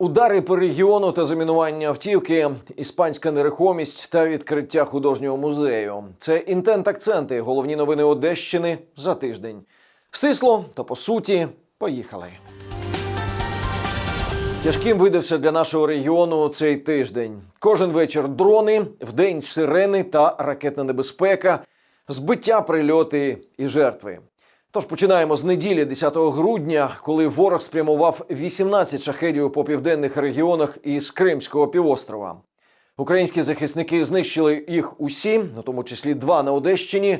Удари по регіону та замінування автівки, іспанська нерухомість та відкриття художнього музею. Це інтент-акценти, головні новини Одещини за тиждень. Стисло та по суті, поїхали. Тяжким видався для нашого регіону цей тиждень. Кожен вечір дрони, вдень сирени та ракетна небезпека, збиття, прильоти і жертви. Тож починаємо з неділі, 10 грудня, коли ворог спрямував 18 шахедів по південних регіонах із Кримського півострова. Українські захисники знищили їх усі, на тому числі два на Одещині.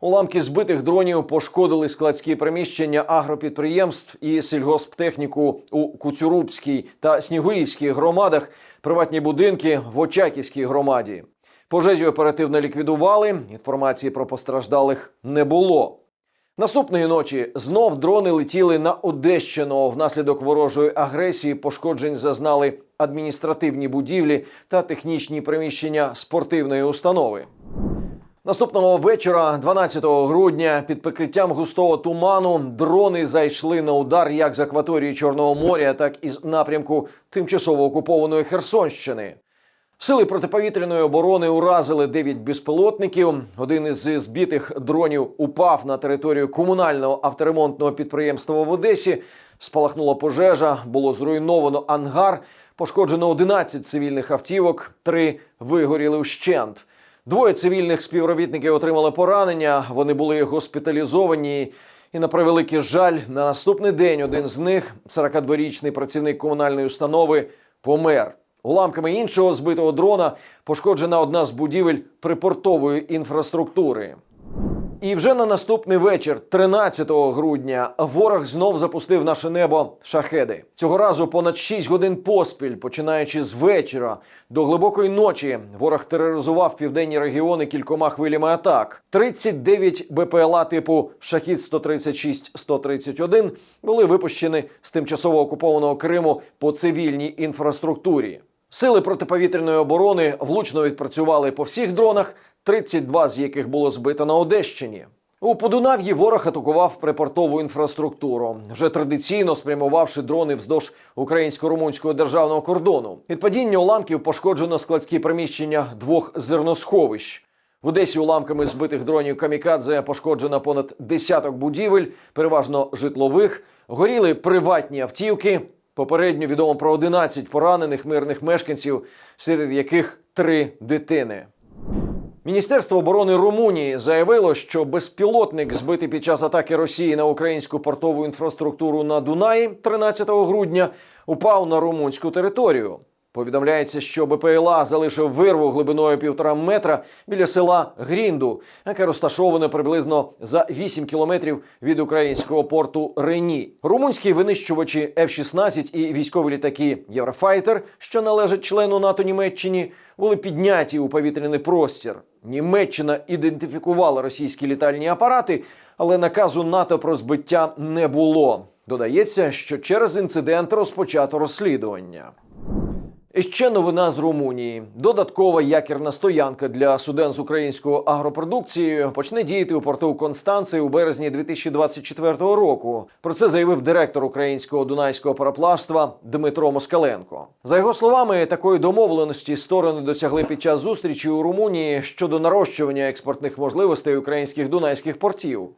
Уламки збитих дронів пошкодили складські приміщення агропідприємств і сільгосптехніку у Куцюрубській та Снігурівській громадах, приватні будинки в Очаківській громаді. Пожежі оперативно ліквідували. Інформації про постраждалих не було. Наступної ночі знов дрони летіли на Одещину. Внаслідок ворожої агресії пошкоджень зазнали адміністративні будівлі та технічні приміщення спортивної установи. Наступного вечора, 12 грудня, під прикриттям густого туману, дрони зайшли на удар як з акваторії Чорного моря, так і з напрямку тимчасово окупованої Херсонщини. Сили протиповітряної оборони уразили 9 безпілотників. Один із збитих дронів упав на територію комунального авторемонтного підприємства в Одесі. Спалахнула пожежа, було зруйновано ангар, пошкоджено 11 цивільних автівок, три вигоріли вщент. Двоє цивільних співробітників отримали поранення. Вони були госпіталізовані. І на превеликий жаль, на наступний день один з них, 42-річний працівник комунальної установи, помер. Уламками іншого збитого дрона пошкоджена одна з будівель припортової інфраструктури. І вже на наступний вечір, 13 грудня, ворог знов запустив наше небо шахеди. Цього разу понад 6 годин поспіль, починаючи з вечора до глибокої ночі, ворог тероризував південні регіони кількома хвилями атак. 39 БПЛА типу Шахід 136-131 були випущені з тимчасово окупованого Криму по цивільній інфраструктурі. Сили протиповітряної оборони влучно відпрацювали по всіх дронах, 32 з яких було збито на Одещині. У Подунав'ї ворог атакував припортову інфраструктуру, вже традиційно спрямувавши дрони вздовж українсько-румунського державного кордону. Від падіння уламків пошкоджено складські приміщення двох зерносховищ. В Одесі уламками збитих дронів камікадзе пошкоджено понад десяток будівель, переважно житлових, горіли приватні автівки. Попередньо відомо про 11 поранених мирних мешканців, серед яких три дитини. Міністерство оборони Румунії заявило, що безпілотник, збитий під час атаки Росії на українську портову інфраструктуру на Дунаї 13 грудня, упав на румунську територію. Повідомляється, що БПЛА залишив вирву глибиною півтора метра біля села Грінду, яке розташоване приблизно за 8 кілометрів від українського порту Рені. Румунські винищувачі F-16 і військові літаки Єврофайтер, що належать члену НАТО Німеччині, були підняті у повітряний простір. Німеччина ідентифікувала російські літальні апарати, але наказу НАТО про збиття не було. Додається, що через інцидент розпочато розслідування. І ще новина з Румунії. Додаткова якірна стоянка для суден з українською агропродукцією почне діяти у порту Констанції у березні 2024 року. Про це заявив директор українського дунайського пароплавства Дмитро Москаленко. За його словами, такої домовленості сторони досягли під час зустрічі у Румунії щодо нарощування експортних можливостей українських дунайських портів.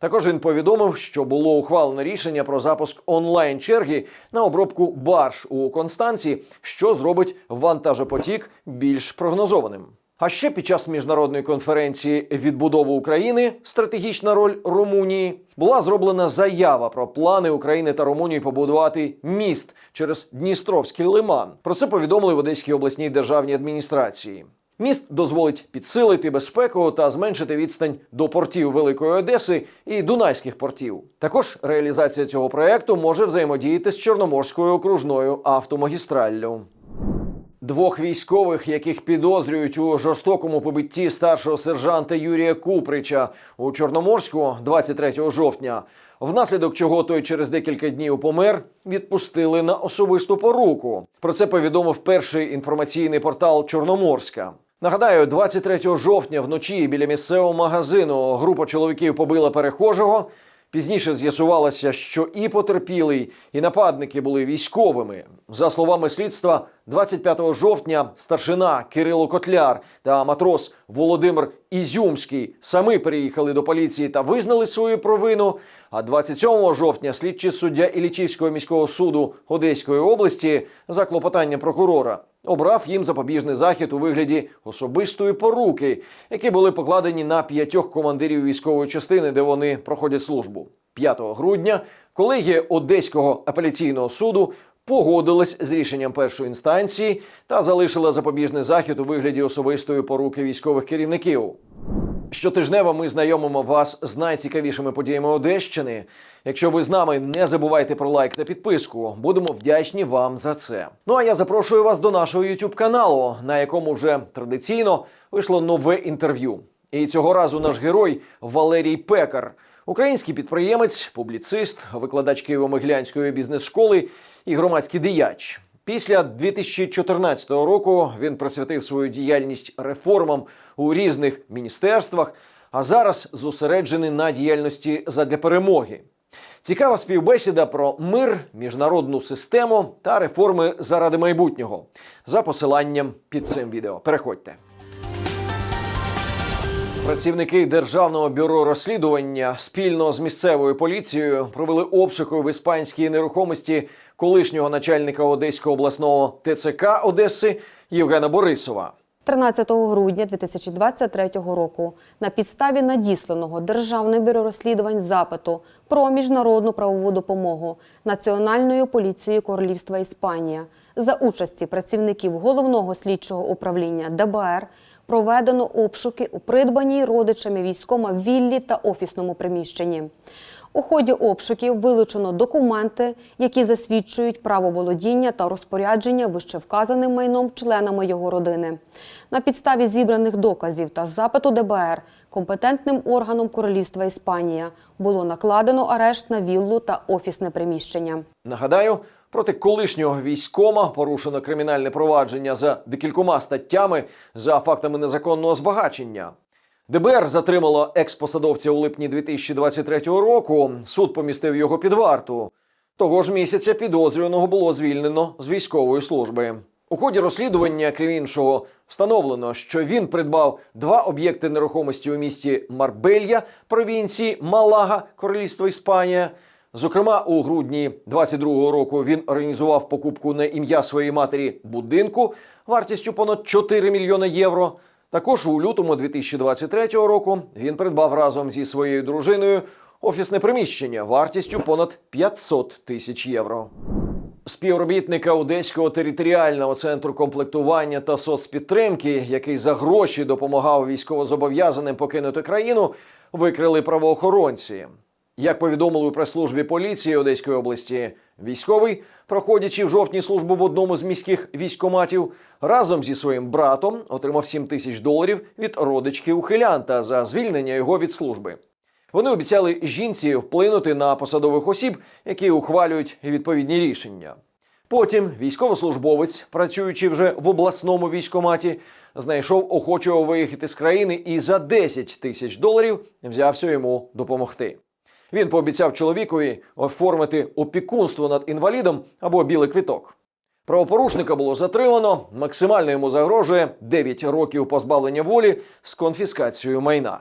Також він повідомив, що було ухвалено рішення про запуск онлайн черги на обробку барж у Констанці, що зробить вантажопотік більш прогнозованим. А ще під час міжнародної конференції відбудови України стратегічна роль Румунії була зроблена заява про плани України та Румунії побудувати міст через Дністровський лиман. Про це повідомили в Одеській обласній державній адміністрації. Міст дозволить підсилити безпеку та зменшити відстань до портів Великої Одеси і Дунайських портів. Також реалізація цього проекту може взаємодіяти з Чорноморською окружною автомагістраллю. Двох військових, яких підозрюють у жорстокому побитті старшого сержанта Юрія Куприча у Чорноморську 23 жовтня, внаслідок чого той через декілька днів помер, відпустили на особисту поруку. Про це повідомив перший інформаційний портал Чорноморська. Нагадаю, 23 жовтня вночі біля місцевого магазину група чоловіків побила перехожого. Пізніше з'ясувалося, що і потерпілий, і нападники були військовими. За словами слідства, 25 жовтня старшина Кирило Котляр та матрос Володимир Ізюмський самі переїхали до поліції та визнали свою провину. А 27 жовтня слідчий суддя Іллічівського міського суду Одеської області за клопотанням прокурора обрав їм запобіжний захід у вигляді особистої поруки, які були покладені на п'ятьох командирів військової частини, де вони проходять службу. 5 грудня колегія Одеського апеляційного суду погодилась з рішенням першої інстанції та залишила запобіжний захід у вигляді особистої поруки військових керівників. Щотижнево ми знайомимо вас з найцікавішими подіями Одещини. Якщо ви з нами, не забувайте про лайк та підписку. Будемо вдячні вам за це. Ну а я запрошую вас до нашого youtube каналу, на якому вже традиційно вийшло нове інтерв'ю. І цього разу наш герой Валерій Пекар, український підприємець, публіцист, викладач Києво-Могилянської бізнес-школи і громадський діяч. Після 2014 року він присвятив свою діяльність реформам у різних міністерствах, а зараз зосереджений на діяльності задля перемоги. Цікава співбесіда про мир, міжнародну систему та реформи заради майбутнього за посиланням під цим відео. Переходьте. Працівники державного бюро розслідування спільно з місцевою поліцією провели обшуки в іспанській нерухомості колишнього начальника Одеського обласного ТЦК Одеси Євгена Борисова. 13 грудня 2023 року на підставі надісланого Державне бюро розслідувань запиту про міжнародну правову допомогу Національною поліцією Королівства Іспанія за участі працівників головного слідчого управління ДБР проведено обшуки у придбаній родичами військома віллі та офісному приміщенні. У ході обшуків вилучено документи, які засвідчують право володіння та розпорядження вищевказаним майном членами його родини. На підставі зібраних доказів та запиту ДБР компетентним органом Королівства Іспанія було накладено арешт на віллу та офісне приміщення. Нагадаю, проти колишнього військома порушено кримінальне провадження за декількома статтями за фактами незаконного збагачення. ДБР затримало експосадовця у липні 2023 року. Суд помістив його під варту. Того ж місяця підозрюваного було звільнено з військової служби. У ході розслідування, крім іншого, встановлено, що він придбав два об'єкти нерухомості у місті Марбелья, провінції Малага, Королівство Іспанія. Зокрема, у грудні 22-го року він організував покупку на ім'я своєї матері будинку вартістю понад 4 мільйони євро. Також у лютому 2023 року він придбав разом зі своєю дружиною офісне приміщення вартістю понад 500 тисяч євро. Співробітника Одеського територіального центру комплектування та соцпідтримки, який за гроші допомагав військовозобов'язаним покинути країну, викрили правоохоронці. Як повідомили у прес-службі поліції Одеської області, військовий, проходячи в жовтні службу в одному з міських військоматів, разом зі своїм братом отримав 7 тисяч доларів від родички ухилянта за звільнення його від служби. Вони обіцяли жінці вплинути на посадових осіб, які ухвалюють відповідні рішення. Потім військовослужбовець, працюючи вже в обласному військоматі, знайшов охочого виїхати з країни і за 10 тисяч доларів взявся йому допомогти. Він пообіцяв чоловікові оформити опікунство над інвалідом або білий квіток. Правопорушника було затримано. Максимально йому загрожує 9 років позбавлення волі з конфіскацією майна.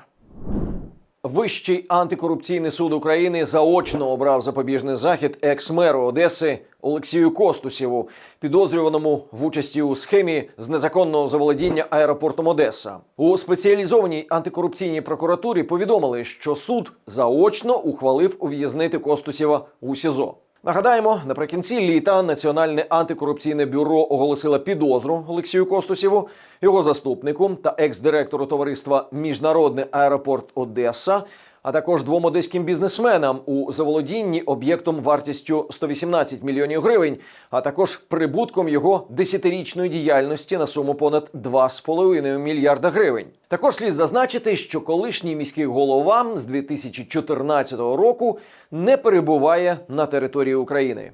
Вищий антикорупційний суд України заочно обрав запобіжний захід екс-меру Одеси Олексію Костусєву, підозрюваному в участі у схемі з незаконного заволодіння аеропортом Одеса. У спеціалізованій антикорупційній прокуратурі повідомили, що суд заочно ухвалив ув'язнити Костусєва у СІЗО. Нагадаємо, наприкінці літа Національне антикорупційне бюро оголосило підозру Олексію Костусєву, його заступнику та екс-директору товариства Міжнародний аеропорт Одеса, а також двом одеським бізнесменам у заволодінні об'єктом вартістю 118 мільйонів гривень, а також прибутком його десятирічної діяльності на суму понад 2,5 мільярда гривень. Також слід зазначити, що колишній міський голова з 2014 року не перебуває на території України.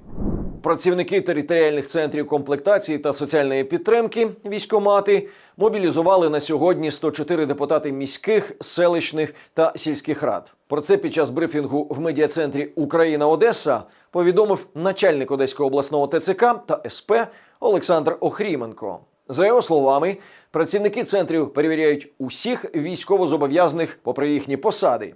Працівники територіальних центрів комплектації та соціальної підтримки військомати мобілізували на сьогодні 104 депутати міських, селищних та сільських рад. Про це під час брифінгу в медіа-центрі Україна Одеса повідомив начальник Одеського обласного ТЦК та СП Олександр Охріменко. За його словами, працівники центрів перевіряють усіх військовозобов'язаних попри їхні посади.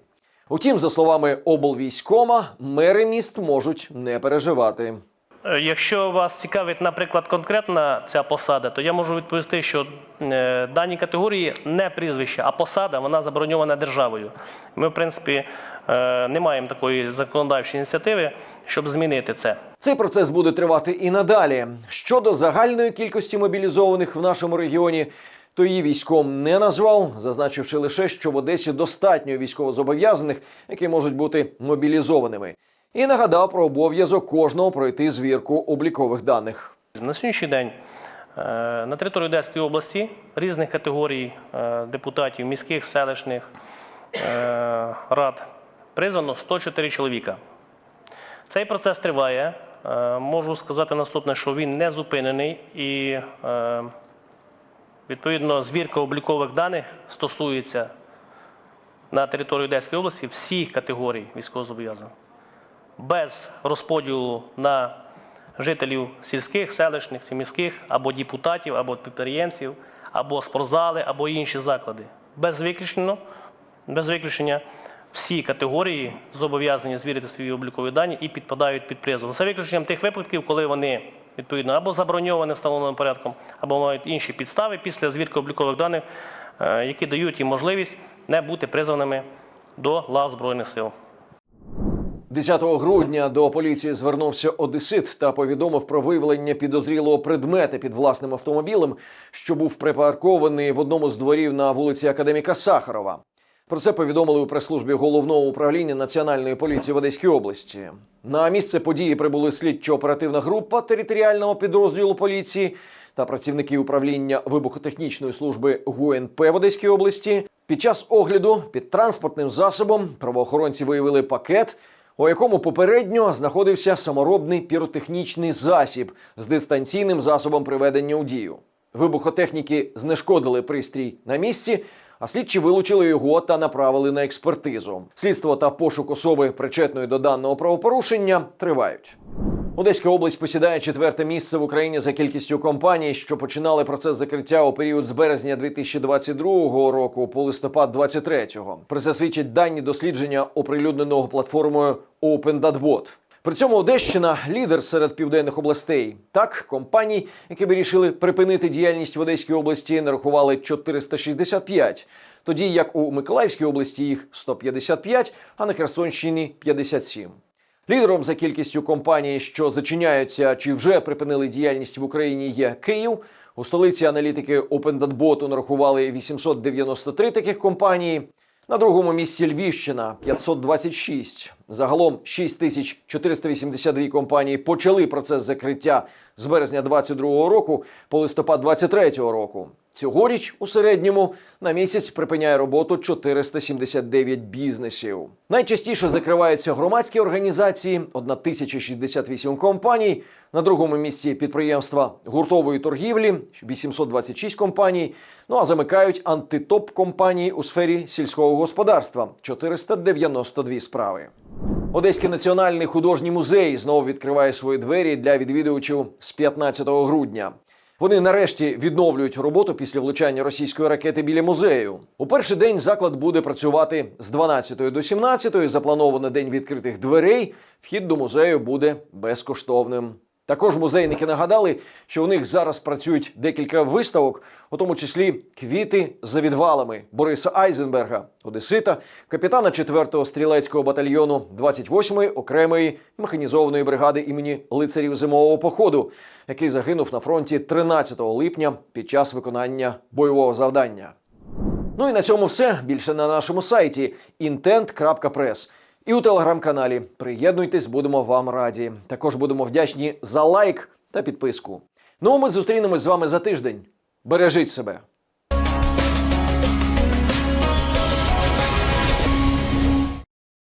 Утім, за словами облвійськома, мери міст можуть не переживати. Е, Якщо вас цікавить, наприклад, конкретна ця посада, то я можу відповісти, що е, дані категорії не прізвище, а посада вона забороньована державою. Ми, в принципі, е, не маємо такої законодавчої ініціативи, щоб змінити це. Цей процес буде тривати і надалі. Щодо загальної кількості мобілізованих в нашому регіоні, то її військом не назвав, зазначивши лише, що в Одесі достатньо військовозобов'язаних, які можуть бути мобілізованими, і нагадав про обов'язок кожного пройти звірку облікових даних. На сьогоднішній день е, на території Одеської області різних категорій е, депутатів міських, селищних е, рад призвано 104 чоловіка. Цей процес триває. Можу сказати наступне, що він не зупинений і відповідно звірка облікових даних стосується на території Одеської області всіх категорій військовозобов'язаних без розподілу на жителів сільських, селищних міських, або депутатів, або підприємців, або спортзали, або інші заклади. Без виключення, без виключення всі категорії зобов'язані звірити свої облікові дані і підпадають під призов. За виключенням тих випадків, коли вони відповідно або заброньовані встановленим порядком, або мають інші підстави після звірки облікових даних, е, які дають їм можливість не бути призваними до лав Збройних сил. 10 грудня до поліції звернувся одесит та повідомив про виявлення підозрілого предмета під власним автомобілем, що був припаркований в одному з дворів на вулиці Академіка Сахарова. Про це повідомили у прес-службі головного управління Національної поліції в Одеській області. На місце події прибули слідчо-оперативна група територіального підрозділу поліції та працівники управління вибухотехнічної служби ГУНП в Одеській області. Під час огляду під транспортним засобом правоохоронці виявили пакет, у якому попередньо знаходився саморобний піротехнічний засіб з дистанційним засобом приведення у дію. Вибухотехніки знешкодили пристрій на місці, а слідчі вилучили його та направили на експертизу. Слідство та пошук особи, причетної до даного правопорушення, тривають. Одеська область посідає четверте місце в Україні за кількістю компаній, що починали процес закриття у період з березня 2022 року по листопад 2023. Про це свідчать дані дослідження, оприлюдненого платформою OpenDatBot. При цьому Одещина лідер серед південних областей. Так, компаній, які вирішили припинити діяльність в Одеській області, нарахували 465, тоді як у Миколаївській області їх 155, а на Херсонщині 57. Лідером за кількістю компаній, що зачиняються чи вже припинили діяльність в Україні, є Київ. У столиці аналітики OpenDatBot нарахували 893 таких компанії. На другому місці Львівщина 526. Загалом 6482 компанії почали процес закриття з березня 2022 року по листопад 2023 року. Цьогоріч у середньому на місяць припиняє роботу 479 бізнесів. Найчастіше закриваються громадські організації 1068 компаній. На другому місці підприємства гуртової торгівлі 826 компаній. Ну а замикають антитоп компанії у сфері сільського господарства 492 справи. Одеський національний художній музей знову відкриває свої двері для відвідувачів з 15 грудня. Вони нарешті відновлюють роботу після влучання російської ракети біля музею. У перший день заклад буде працювати з 12 до 17. Запланований день відкритих дверей. Вхід до музею буде безкоштовним. Також музейники нагадали, що у них зараз працюють декілька виставок, у тому числі квіти за відвалами Бориса Айзенберга, Одесита, капітана 4-го стрілецького батальйону 28-ї окремої механізованої бригади імені лицарів зимового походу, який загинув на фронті 13 липня під час виконання бойового завдання. Ну і на цьому все. Більше на нашому сайті intent.press і у телеграм-каналі. Приєднуйтесь, будемо вам раді. Також будемо вдячні за лайк та підписку. Ну а ми зустрінемось з вами за тиждень. Бережіть себе.